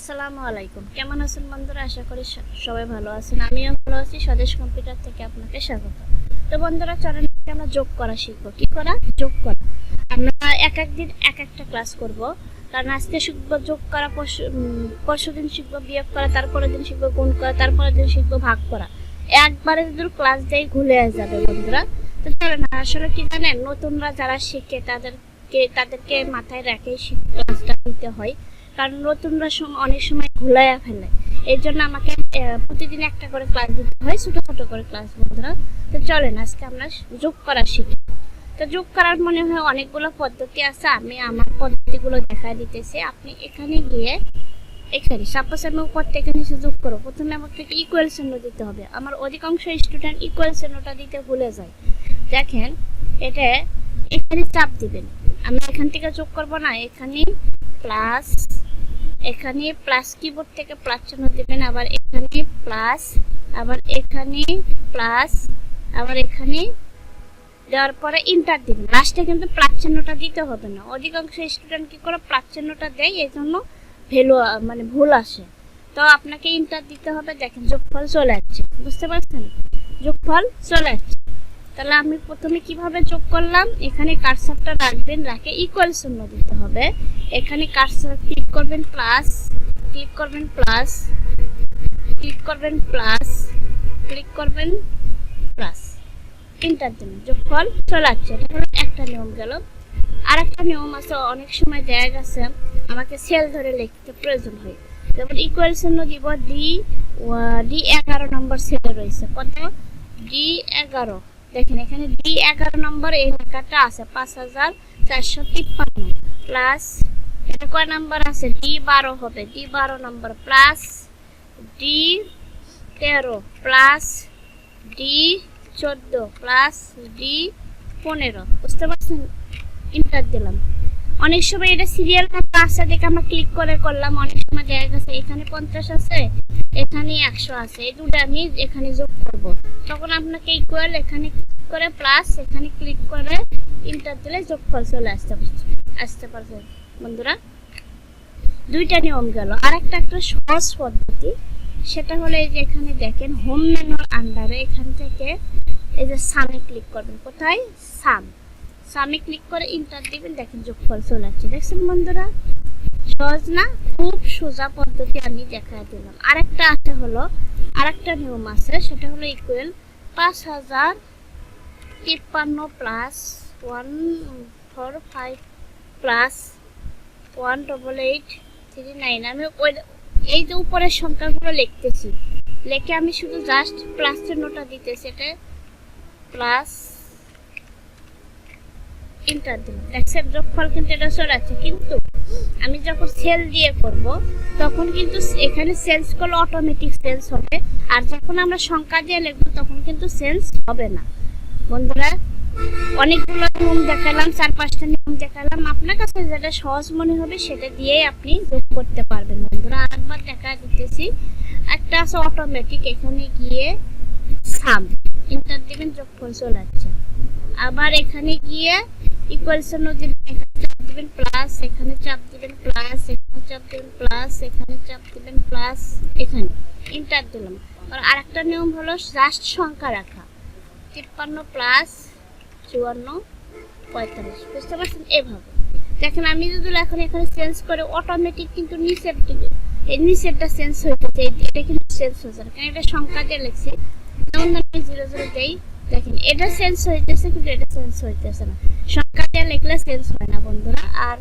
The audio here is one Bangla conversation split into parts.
আসসালামু আলাইকুম। কেমন আছেন বন্ধুরা? আশা করি সবাই ভালো আছেন। আমিও ভালো আছি। স্বদেশ কম্পিউটার থেকে আপনাকে স্বাগত। তো বন্ধুরা, চলেন আমরা যোগ করা শিখব। কি করা? যোগ করা। আমরা এক এক দিন এক একটা ক্লাস করব। কারণ আজকে শিখব যোগ করা, পরশু দিন শিখব বিয়োগ করা, তারপরের দিন শিখব গুণ করা, তারপরের দিন শিখব ভাগ করা। একবারে যদি ক্লাস দেয় ঘুরে যাবে বন্ধুরা। তো চলেন, আসলে কি জানেন? নতুনরা যারা শিখে, তাদেরকে তাদেরকে মাথায় রেখে ক্লাসটা নিতে হয়। কারণ নতুনরা অনেক সময় ঘুলাইয়া ফেলে। এই জন্য আমাকে প্রতিদিন একটা করে ক্লাস দিতে হয় ছোট ছোট করে ক্লাস বন্ধুরা। তো চলেন, আজকে আমরা যোগ করা শিখি। তো যোগ করার মনে হয় অনেকগুলো পদ্ধতি আছে। আমি আমার পদ্ধতিগুলো দেখা দিতেছি। আপনি এখানে গিয়ে, এখানে সাপোজ আমি উপর এখানে নিচে যোগ করব, প্রথমে আমাকে ইকুয়াল চিহ্ন দিতে হবে। আমার অধিকাংশ স্টুডেন্ট ইকুয়াল চিহ্নটা দিতে ভুলে যায়। দেখেন, এটা এখানে চাপ দিবেন। আমরা এখান থেকে যোগ করব না এখানে প্লাস এখানে প্লাস কিবোর্ড থেকে প্লাস চিহ্ন দিবেন, আবার এখানে প্লাস আবার এখানে প্লাস আবার এখানে দেওয়ার পরে ইন্টার দিবেন। লাস্টে কিন্তু প্লাস চিহ্নটা দিতে হবে না। অধিকাংশ স্টুডেন্ট কি করে প্লাস চিহ্নটা দেয়? এই জন্য ভ্যালু মানে ভুল আসে। তো আপনাকে ইন্টার দিতে হবে। দেখেন যোগফল চলে যাচ্ছে বুঝতে পারছেন? যোগফল চলে যাচ্ছে তাহলে আমি প্রথমে কীভাবে যোগ করলাম? এখানে কারসারটা রাখবেন, রাখে ইকুয়াল চিহ্ন দিতে হবে। এখানে কারসার ক্লিক করবেন প্লাস ক্লিক করবেন প্লাস ক্লিক করবেন প্লাস ক্লিক করবেন প্লাস ইন্টার দিন, যোগফল চলে আসছে। হলো একটা নিয়ম গেল। আর একটা নিয়ম আছে, অনেক সময় দেখা গেছে, আমাকে সেল ধরে লিখতে প্রয়োজন হয়। যেমন ইকুয়াল চিহ্ন দিব ডি ডি এগারো নম্বর সেলে রয়েছে। কত? ডি এগারো। দেখেন এখানে ডি এগারো নম্বর এই লেখাটা আছে পাঁচ হাজার চারশো তিপ্পান্ন প্লাস এটা কয় নাম্বার আছে? ডি বারো হবে। ডি বারো নম্বর প্লাস ডি তেরো প্লাস ডি চোদ্দ প্লাস ডি পনেরো। বুঝতে পারছেন? ইন্টার দিলাম। অনেক সময় এটা সিরিয়াল নাম্বার আছে দেখে আমরা ক্লিক করে করলাম, অনেক সময় দেখা গেছে এখানে পঞ্চাশ আছে, এখানে একশো আছে, এই দুটো আমি এখানে যোগ করব। তখন আপনাকে ইকুয়াল এখানে ক্লিক করে প্লাস এখানে ক্লিক করে ইন্টার দিলে যোগফল চলে আসতে আসতে পারছে। বন্ধুরা, দুইটা নিয়ম গেল। আর একটা একটা সহজ পদ্ধতি, সেটা হলো এই যে এখানে দেখেন হোম মেনুর আন্ডারে এখান থেকে এই যে সামে ক্লিক করবেন। কোথায়? সাম সামে ক্লিক করে ইন্টার দিবেন, দেখেন যোগফল চলে আসছে। দেখছেন বন্ধুরা? সহজ না? খুব সোজা পদ্ধতি আমি দেখা দিলাম। আরেকটা আছে হলো, আরেকটা নিয়ম আছে, সেটা হলো ইকুয়াল পাঁচ হাজার তিপ্পান্ন plus one four five plus one double eight three nine আমি ওই এই যে উপরের সংখ্যাগুলো লিখতেছি। লিখে আমি শুধু জাস্ট প্লাস চিহ্নটা দিতেছি, এটা প্লাস ইন্টার দিলাম দেখছেন যোগফল কিন্তু এটা চলে কিন্তু আমি যখন সেল দিয়ে করব, তখন কিন্তু এখানে সেন্স করলে অটোমেটিক সেন্স হবে। আর যখন আমরা সংখ্যা দিয়ে লিখব, তখন কিন্তু সেন্স হবে না। বন্ধুরা, অনেকগুলো নিয়ম দেখালাম, চার পাঁচটা নিয়ম দেখালাম। আপনার কাছে যেটা সহজ মনে হবে, সেটা দিয়েই আপনি যোগ করতে পারবেন। বন্ধুরা, আরেকবার দেখা দিতেছি। একটা আছে অটোমেটিক এখানে গিয়ে সাম ইন্টার দিবেন যোগফল চলে আবার এখানে গিয়ে এখানে চাপ দিবেন প্লাস এখানে চাপ দিবেন প্লাস এখানে চাপ দিবেন প্লাস এখানে চাপ দিবেন প্লাস এখানে। ইন্টার দিলাম। আর নিয়ম হলো সংখ্যা রাখা। তিপ্পান্ন প্লাস চুয়ান্ন, পঁয়তাল্লিশ। বুঝতে পারছেন? এভাবে। দেখেন, আমি যদি এখন এখানে চেঞ্জ করে অটোমেটিক কিন্তু নিচের দিকে, এই নিচেরটা চেঞ্জ এই- এটা কিন্তু চেঞ্জ হয়েছে কারণ এটা সংখ্যা দিয়ে লিখছি। যেমন আমি জিরো জিরো দেই, দেখেন, এটা চেঞ্জ হইতেছে কিন্তু এটা চেঞ্জ হইতেছে না। দিয়ে লিখলে চেঞ্জ হয় না বন্ধুরা। আর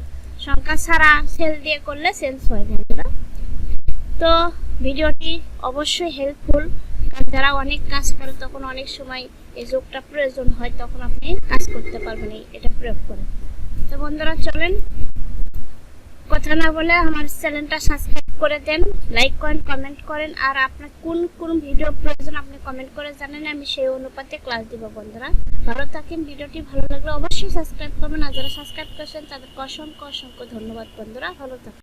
সংখ্যা ছাড়া সেল দিয়ে করলে চেঞ্জ হয় বন্ধুরা। তো ভিডিওটি অবশ্যই হেল্পফুল কারণ যারা অনেক কাজ করে তখন অনেক সময় এই যোগটা প্রয়োজন হয়, তখন আপনি কাজ করতে পারবেন এটা প্রয়োগ করে। তো বন্ধুরা, চলেন। কথা না বলে আমার চ্যানেলটা সাবস্ক্রাইব করে দেন লাইক করেন কমেন্ট করেন, আর আপনার কোন কোন ভিডিও প্রয়োজন আপনি কমেন্ট করে জানেন, আমি সেই অনুপাতে ক্লাস দিব বন্ধুরা। ভালো থাকেন ভিডিওটি ভালো লাগলে অবশ্যই সাবস্ক্রাইব করবেন, আর যারা সাবস্ক্রাইব করেছেন তাদেরকে অসংখ্য অসংখ্য ধন্যবাদ বন্ধুরা, ভালো থাকেন।